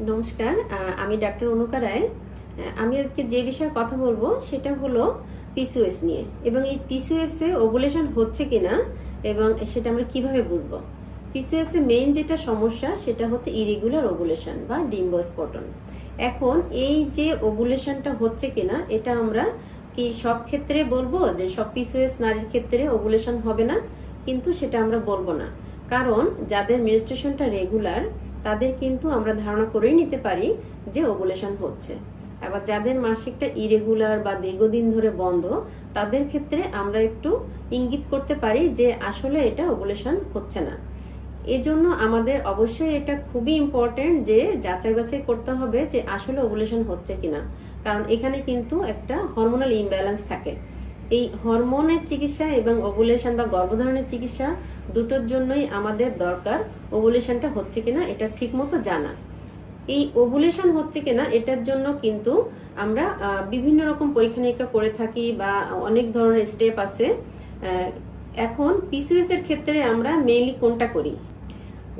নমস্কার আমি ডাক্তার অনুকা রায়। আমি আজকে যে বিষয়ে কথা বলব সেটা হলো পিসিওএস নিয়ে এবং এই পিসিওএস ওভুলেশন হচ্ছে কিনা এবং সেটা আমরা কীভাবে বুঝব? পিসিওএস মেইন যেটা সমস্যা সেটা হচ্ছে ইরেগুলার ওভুলেশন বা ডিম্বোস্পটন এখন এই যে ওভুলেশনটা হচ্ছে কিনা এটা আমরা কি সব ক্ষেত্রে বলব যে সব পিসিওএস নারীর ক্ষেত্রে ওভুলেশন হবে না? কিন্তু সেটা আমরা বলব না। কারণ যাদের মেনস্ট্রুয়েশনটা রেগুলার তাদের কিন্তু আমরা ধারণা করেই নিতে পারি যে ওভুলেশন হচ্ছে। আবার যাদের মাসিকটা ইরেগুলার বা দীর্ঘদিন ধরে বন্ধ, তাদের ক্ষেত্রে আমরা একটু ইঙ্গিত করতে পারি যে আসলে এটা ওভুলেশন হচ্ছে না। এজন্য আমাদের অবশ্যই এটা খুবই ইম্পর্টেন্ট যে যাচাই বাছাই করতে হবে যে আসলে ওভুলেশন হচ্ছে কিনা। কারণ এখানে কিন্তু একটা হরমোনাল ইমব্যালেন্স থাকে। এই হরমোনের চিকিৎসা এবং ওভুলেশন বা গর্ভধারণের চিকিৎসা দুটোর জন্যই আমাদের দরকার। ওভুলেশনটা হচ্ছে কিনা এটা ঠিকমতো জানা। এই ওভুলেশন হচ্ছে কিনা এটার জন্য কিন্তু আমরা বিভিন্ন রকম পরীক্ষা নিরীক্ষা করে থাকি বা অনেক ধরনের স্টেপ আছে। এখন পিসিএস এর ক্ষেত্রে আমরা মেইনলি কোনটা করি?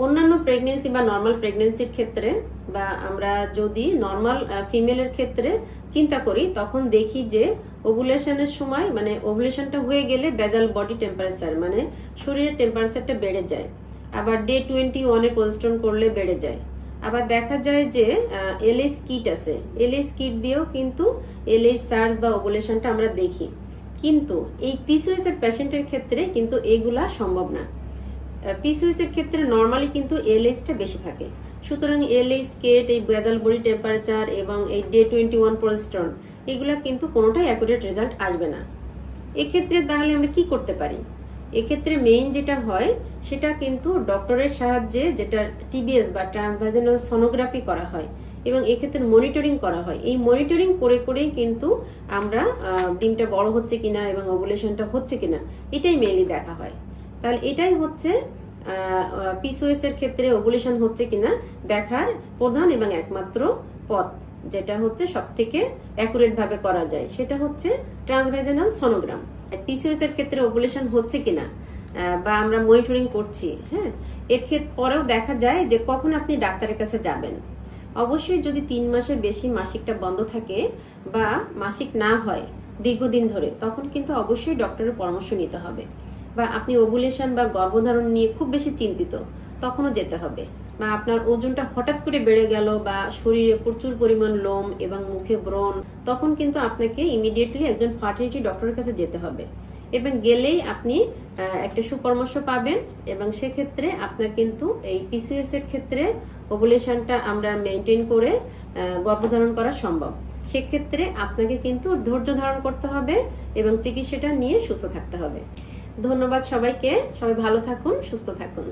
অন্যান্য প্রেগনেন্সি বা নর্মাল প্রেগনেন্সির ক্ষেত্রে বা আমরা যদি নর্মাল ফিমেলের ক্ষেত্রে চিন্তা করি, তখন দেখি যে ওভুলেশনের সময় মানে ওভুলেশনটা হয়ে গেলে বেজাল বডি টেম্পারেচার মানে শরীরের টেম্পারেচারটা বেড়ে যায়। আবার ডে টোয়েন্টি ওয়ানে প্রজেস্ট্রন করলে বেড়ে যায়। আবার দেখা যায় যে এলএস কিট আছে। এলএস কিট দিয়েও কিন্তু এলএস সার্চ বা ওভুলেশনটা আমরা দেখি। কিন্তু এই পিসিওএস এর পেশেন্টের ক্ষেত্রে কিন্তু এগুলা সম্ভব না। পিসিওএস এর ক্ষেত্রে নর্মালি কিন্তু এলএইচটা বেশি থাকে। সুতরাং এলএইচ কেট এই বেজাল বডি টেম্পারেচার এবং এই ডে টোয়েন্টি ওয়ান প্রোস্ট্রন এগুলো কিন্তু কোনোটাই অ্যাকুরেট রেজাল্ট আসবে না। এক্ষেত্রে তাহলে আমরা কি করতে পারি? এক্ষেত্রে মেইন যেটা হয়, সেটা কিন্তু ডক্টরের সাহায্যে যেটা টিবিএস বা ট্রান্সভাইজানাল সোনোগ্রাফি করা হয় এবং এক্ষেত্রে মনিটরিং করা হয়। এই মনিটরিং করে করেই কিন্তু আমরা ডিমটা বড় হচ্ছে কিনা এবং ওভুলেশনটা হচ্ছে কিনা, এটাই মেইনলি দেখা হয়। তাহলে এটাই হচ্ছে পিসিওএস এর ক্ষেত্রে ওভুলেশন হচ্ছে কিনা দেখার প্রধান এবং একমাত্র পথ, যেটা হচ্ছে সব থেকে অ্যাকুরেট ভাবে করা যায়। সেটা হচ্ছে ট্রান্সভাইজানাল সোনোগ্রাম পিসিওএস এর ক্ষেত্রে ওভুলেশন হচ্ছে কিনা বা আমরা মনিটরিং করছি হ্যাঁ? এর ক্ষেত্রে পরেও দেখা যায় যে কখন আপনি ডাক্তারের কাছে যাবেন। অবশ্যই যদি তিন মাসের বেশি মাসিকটা বন্ধ থাকে বা মাসিক না হয় দীর্ঘদিন ধরে, তখন কিন্তু অবশ্যই ডক্টরের পরামর্শ নিতে হবে। বা আপনি ওভুলেশন বা গর্ভধারণ নিয়ে খুব বেশি চিন্তিত, তখনও যেতে হবে। বা আপনার ওজনটা হঠাৎ করে বেড়ে গেল বা শরীরে প্রচুর পরিমাণ লোম এবং মুখে ব্রণ, তখন কিন্তু আপনাকে ইমিডিয়েটলি একজন ফার্টিলিটি ডক্টরের কাছে যেতে হবে। এবং গেলেই আপনি একটা সুপরামর্শ পাবেন এবং সেক্ষেত্রে আপনার কিন্তু এই পিসিএস এর ক্ষেত্রে ওভুলেশনটা আমরা মেনটেন করে গর্ভধারণ করা সম্ভব। সেক্ষেত্রে আপনাকে কিন্তু ধৈর্য ধারণ করতে হবে এবং চিকিৎসাটা নিয়ে সুস্থ থাকতে হবে। ধন্যবাদ সবাইকে। সবাই ভালো থাকুন সুস্থ থাকুন।